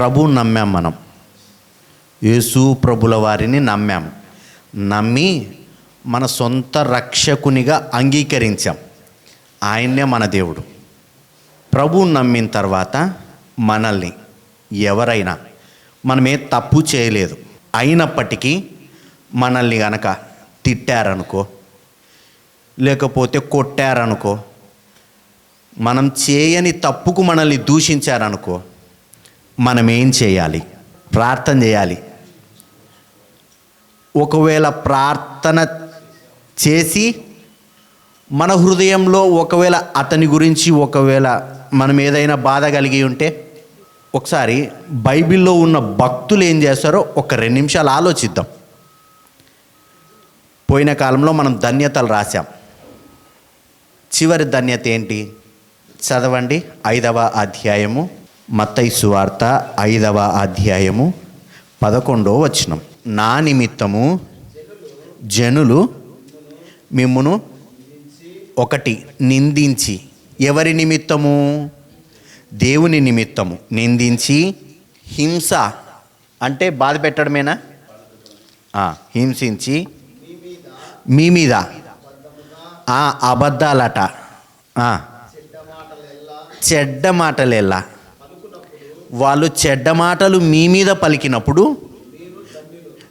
ప్రభు నమ్మాం మనం. యేసు ప్రభుల వారిని నమ్మాం. నమ్మి మన సొంత రక్షకునిగా అంగీకరించాం. ఆయన్నే మన దేవుడు. ప్రభువుని నమ్మిన తర్వాత మనల్ని ఎవరైనా మనమే తప్పు చేయలేదు. అయినప్పటికీ మనల్ని గనక తిట్టారనుకో లేకపోతే కొట్టారనుకో మనం చేయని తప్పుకు మనల్ని దూషించారనుకో మనం ఏం చేయాలి? ప్రార్థన చేయాలి. ఒకవేళ ప్రార్థన చేసి మన హృదయంలో ఒకవేళ అతని గురించి ఒకవేళ మనం ఏదైనా బాధ కలిగి ఉంటే ఒకసారి బైబిల్లో ఉన్న భక్తులు ఏం చేస్తారో ఒక రెండు నిమిషాలు ఆలోచిద్దాం. పోయిన కాలంలో మనం ధన్యతలు రాశాం. చివరి ధన్యత ఏంటి? చదవండి ఐదవ అధ్యాయము మత్తైసు వార్త ఐదవ అధ్యాయము పదకొండవ వచనం. నా నిమిత్తము జనులు మిమ్మును ఒకటి నిందించి ఎవరి నిమిత్తము? దేవుని నిమిత్తము. నిందించి హింస అంటే బాధ పెట్టడమేనా? హింసించి మీ మీద అబద్ధాలట. చెడ్డ మాటలెల్లా వాళ్ళు చెడ్డ మాటలు మీ మీద పలికినప్పుడు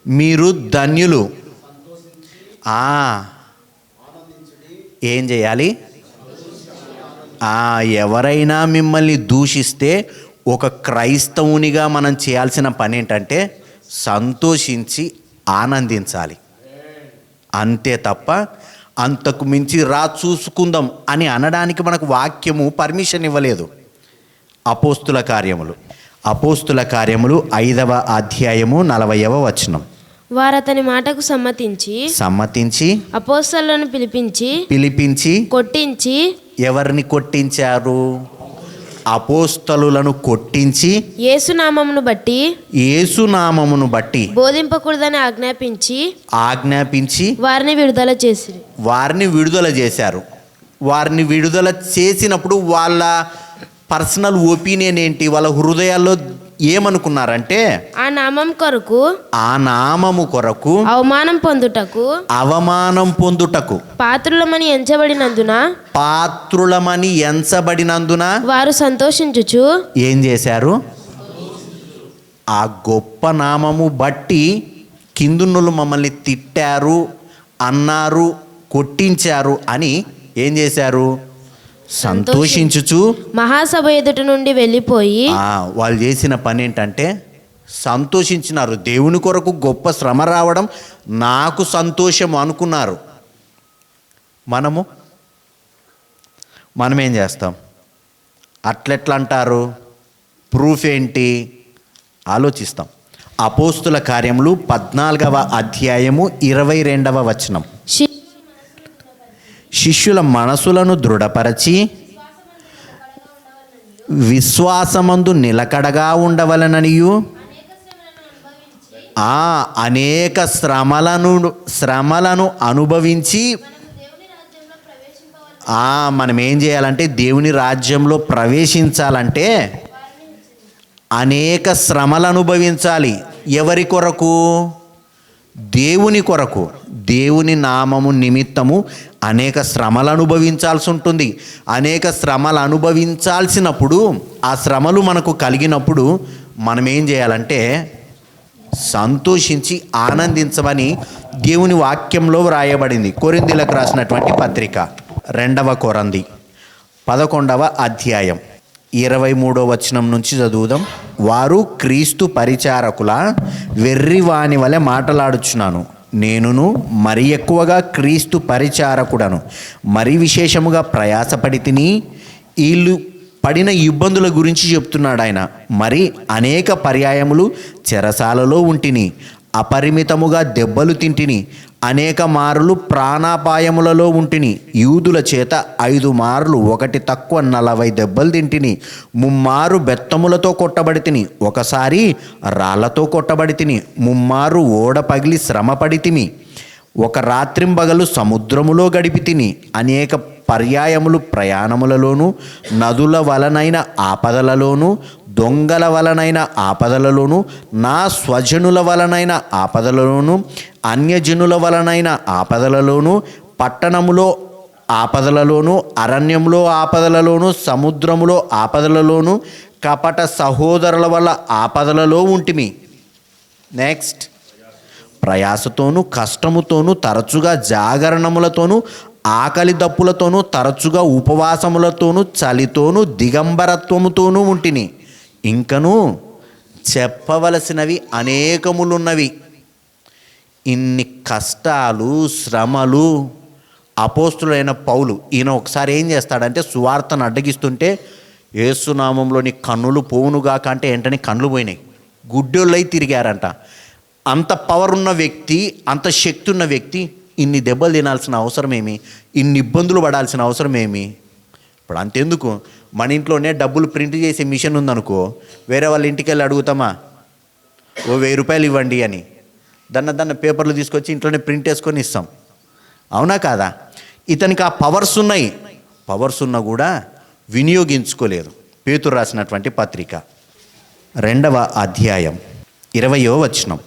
మీరు ధన్యులు. ఏం చేయాలి? ఎవరైనా మిమ్మల్ని దూషిస్తే ఒక క్రైస్తవునిగా మనం చేయాల్సిన పని ఏంటంటే సంతోషించి ఆనందించాలి. అంతే తప్ప అంతకు మించి రా చూసుకుందాం అని అనడానికి మనకు వాక్యము పర్మిషన్ ఇవ్వలేదు. అపోస్తుల కార్యములు. అపోస్తుల కార్యములు ఐదవ అధ్యాయము నలభైవ వచనం. వారతని మాటకు సమ్మతించి సమ్మతించి అపోస్తలను పిలిపించి పిలిపించి కొట్టించి ఎవరిని కొట్టించారు? అపోస్తలులను కొట్టించి యేసునామమును బట్టి యేసునామమును బట్టి బోధింపకూడదని ఆజ్ఞాపించి ఆజ్ఞాపించి వారిని విడుదల చేసి వారిని విడుదల చేశారు. వారిని విడుదల చేసినప్పుడు వాళ్ళ పర్సనల్ ఒపీనియన్ ఏంటి? వాళ్ళ హృదయాల్లో ఏమనుకున్నారంటే ఆ నామం కొరకు ఆ నామము కొరకు అవమానం పొందుటకు అవమానం పొందుటకు పాత్రులమని ఎంచబడినందున పాత్రులమని ఎంచబడినందున వారు సంతోషించుచు ఏం చేశారు? ఆ గొప్ప నామము బట్టి కిందున్నులు మమ్మల్ని తిట్టారు అన్నారు కొట్టించారు అని ఏం చేశారు? సంతోషించుచు. మహాసభ ఎదుట నుండి వెళ్ళిపోయి వాళ్ళు చేసిన పని ఏంటంటే సంతోషించినారు. దేవుని కొరకు గొప్ప శ్రమ రావడం నాకు సంతోషం అనుకున్నారు. మనము మనం ఏం చేస్తాం? అట్లెట్లా అంటారు ప్రూఫ్ ఏంటి? ఆలోచిస్తాం. అపోస్తుల కార్యములు పద్నాలుగవ అధ్యాయము ఇరవై రెండవ వచనం. శిష్యుల మనసులను దృఢపరచి విశ్వాసమందు నిలకడగా ఉండవలననియు. ఆ అనేక శ్రమలను శ్రమలను అనుభవించి మనం ఏం చేయాలంటే దేవుని రాజ్యంలో ప్రవేశించాలంటే అనేక శ్రమలు అనుభవించాలి ఎవరి కొరకు? దేవుని కొరకు దేవుని నామము నిమిత్తము అనేక శ్రమలు అనుభవించాల్సి ఉంటుంది. అనేక శ్రమలు అనుభవించాల్సినప్పుడు ఆ శ్రమలు మనకు కలిగినప్పుడు మనం ఏం చేయాలంటే సంతోషించి ఆనందించమని దేవుని వాక్యంలో వ్రాయబడింది. కొరిందిలకు రాసినటువంటి పత్రిక రెండవ కొరంది పదకొండవ అధ్యాయం. ఇరవై మూడో వచనం నుంచి చదువుదాం. వారు క్రీస్తు పరిచారకుల వెర్రివాని వలె మాటలాడుచున్నాను. నేనును మరి ఎక్కువగా క్రీస్తు పరిచారకుడను. మరి విశేషముగా ప్రయాసపడి తిని వీళ్ళు పడిన ఇబ్బందుల గురించి చెప్తున్నాడు ఆయన మరి అనేక పర్యాయములు చెరసాలలో ఉంటిని. అపరిమితముగా దెబ్బలు తింటిని అనేక మార్లు ప్రాణాపాయములలో ఉంటిని యూదుల చేత ఐదు మార్లు ఒకటి తక్కువ నలభై దెబ్బలు తింటిని ముమ్మారు బెత్తములతో కొట్టబడి తిని ఒకసారి రాళ్ళతో కొట్టబడి తిని ముమ్మారు ఓడ పగిలి శ్రమపడి తిమి ఒక రాత్రింబగలు సముద్రములో గడిపి తిని అనేక పర్యాయములు ప్రయాణములలోనూ నదుల వలనైన ఆపదలలోనూ దొంగల వలనైన ఆపదలలోను నా స్వజనుల వలనైన ఆపదలలోను అన్యజనుల వలనైన ఆపదలలోను పట్టణములో ఆపదలలోను అరణ్యంలో ఆపదలలోను సముద్రములో ఆపదలలోను కపట సహోదరుల వల్ల ఆపదలలో ఉంటిమి. నెక్స్ట్ ప్రయాసతోనూ కష్టముతోనూ తరచుగా జాగరణములతోనూ ఆకలి దప్పులతోనూ తరచుగా ఉపవాసములతోనూ చలితోనూ దిగంబరత్వముతోనూ ఉంటిని. ఇంకను చెప్పవలసినవి అనేకములున్నవి. ఇన్ని కష్టాలు శ్రమలు అపోస్తులైన పౌలు ఈయన ఒకసారి ఏం చేస్తాడంటే సువార్తను అడ్డగిస్తుంటే ఏసునామంలోని కన్నులు పోవునుగా కంటే వెంటనే కన్నులు పోయినాయి. గుడ్డోళ్ళై తిరిగారంట. అంత పవర్ ఉన్న వ్యక్తి అంత శక్తి ఉన్న వ్యక్తి ఇన్ని దెబ్బలు తినాల్సిన అవసరం ఏమి ఇన్ని ఇబ్బందులు పడాల్సిన అవసరం ఏమి ఇప్పుడు అంతెందుకు? మన ఇంట్లోనే డబ్బులు ప్రింట్ చేసే మిషన్ ఉందనుకో వేరే వాళ్ళ ఇంటికి వెళ్ళి అడుగుతామా? ఓ వెయ్యి రూపాయలు ఇవ్వండి అని. దన్న దన్న పేపర్లు తీసుకొచ్చి ఇంట్లోనే ప్రింట్ వేసుకొని ఇస్తాం. అవునా కాదా? ఇతనికి ఆ పవర్స్ ఉన్నాయి. పవర్స్ ఉన్నా కూడా వినియోగించుకోలేదు. పేతురు రాసినటువంటి పత్రిక. రెండవ అధ్యాయం. ఇరవయో వచనం.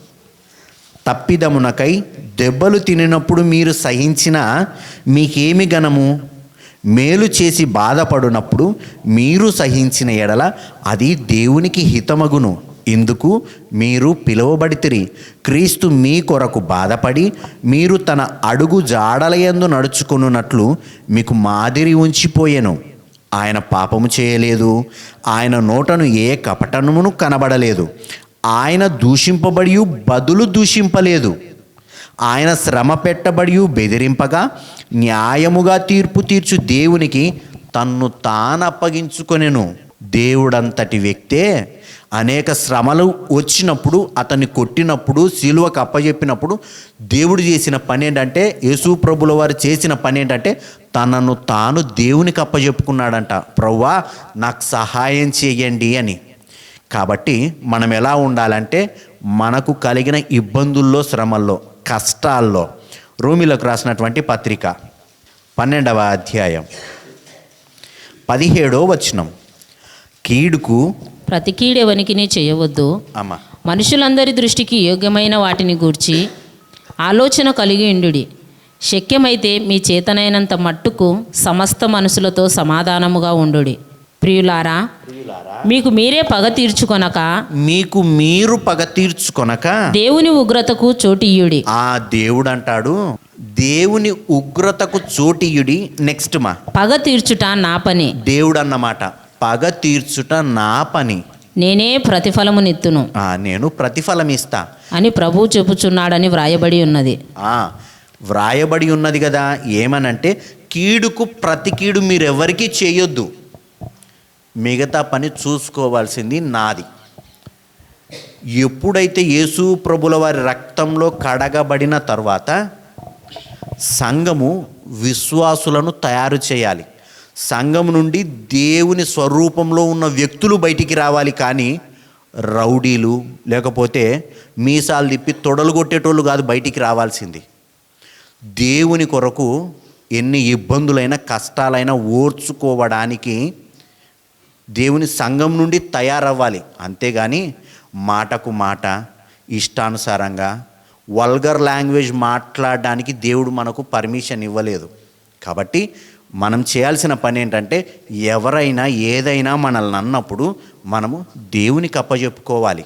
తప్పిదమునకై దెబ్బలు తినినప్పుడు మీరు సహించిన మీకేమి గనము మేలు చేసి బాధపడినప్పుడు మీరు సహించిన ఎడల అది దేవునికి హితమగును. ఇందుకు మీరు పిలువబడితిరి. క్రీస్తు మీ కొరకు బాధపడి మీరు తన అడుగు జాడలయందు నడుచుకున్నట్లు మీకు మాదిరి ఉంచిపోయెను. ఆయన పాపము చేయలేదు. ఆయన నోటను ఏ కపటమును కనబడలేదు. ఆయన దూషింపబడి బదులు దూషింపలేదు. ఆయన శ్రమ పెట్టబడి బెదిరింపగా న్యాయముగా తీర్పు తీర్చు దేవునికి తన్ను తాను అప్పగించుకొనెను దేవుడంతటి వ్యక్తే అనేక శ్రమలు వచ్చినప్పుడు అతన్ని కొట్టినప్పుడు శిలువకు అప్పజెప్పినప్పుడు దేవుడు చేసిన పని ఏంటంటే యేసు ప్రభుల వారు చేసిన పని ఏంటంటే తనను తాను దేవునికి అప్పజెప్పుకున్నాడంట. ప్రవ్వా నాకు సహాయం చేయండి అని. కాబట్టి మనం ఎలా ఉండాలంటే మనకు కలిగిన ఇబ్బందుల్లో శ్రమల్లో కష్టాల్లో రూమిలకు రాసినటువంటి పత్రిక పన్నెండవ అధ్యాయం. పదిహేడో వచనం. కీడుకు ప్రతి కీడెవనికిని చేయవద్దు. అమ్మ. మనుషులందరి దృష్టికి యోగ్యమైన వాటిని గూర్చి ఆలోచన కలిగి ఉండుడి. శక్యమైతే మీ చేతనైనంత మట్టుకు సమస్త మనసులతో సమాధానముగా ఉండుడి. ప్రియులారా మీకు మీరే పగ తీర్చుకొనక మీకు మీరు పగ తీర్చుకొనక దేవుని ఉగ్రతకు చోటియ్యుడి ఆ దేవుడు అంటాడు దేవుని ఉగ్రతకు చోటియుడి నెక్స్ట్ మా. పగ తీర్చుట నా పని. దేవుడు అన్నమాట పగ తీర్చుట నా పని. నేనే ప్రతిఫలమునిత్తును. ఆ, నేను ప్రతిఫలం ఇస్తా అని ప్రభువు చెప్పుచున్నాడని వ్రాయబడి ఉన్నది. ఆ, వ్రాయబడి ఉన్నది కదా ఏమనంటే కీడుకు ప్రతి కీడు మీరెవరికీ చేయొద్దు. మిగతా పని చూసుకోవాల్సింది నాది. ఎప్పుడైతే యేసు ప్రభుల వారి రక్తంలో కడగబడిన తర్వాత సంఘము విశ్వాసులను తయారు చేయాలి. సంఘం నుండి దేవుని స్వరూపంలో ఉన్న వ్యక్తులు బయటికి రావాలి కానీ రౌడీలు లేకపోతే మీసాలు తిప్పి తొడలు కొట్టేటోళ్ళు కాదు బయటికి రావాల్సింది. దేవుని కొరకు ఎన్ని ఇబ్బందులైనా కష్టాలైనా ఓర్చుకోవడానికి దేవుని సంఘం నుండి తయారవ్వాలి. అంతేగాని మాటకు మాట ఇష్టానుసారంగా వల్గర్ లాంగ్వేజ్ మాట్లాడడానికి దేవుడు మనకు పర్మిషన్ ఇవ్వలేదు. కాబట్టి మనం చేయాల్సిన పని ఏంటంటే ఎవరైనా ఏదైనా మనల్ని అన్నప్పుడు మనము దేవునికి అప్పజెప్పుకోవాలి.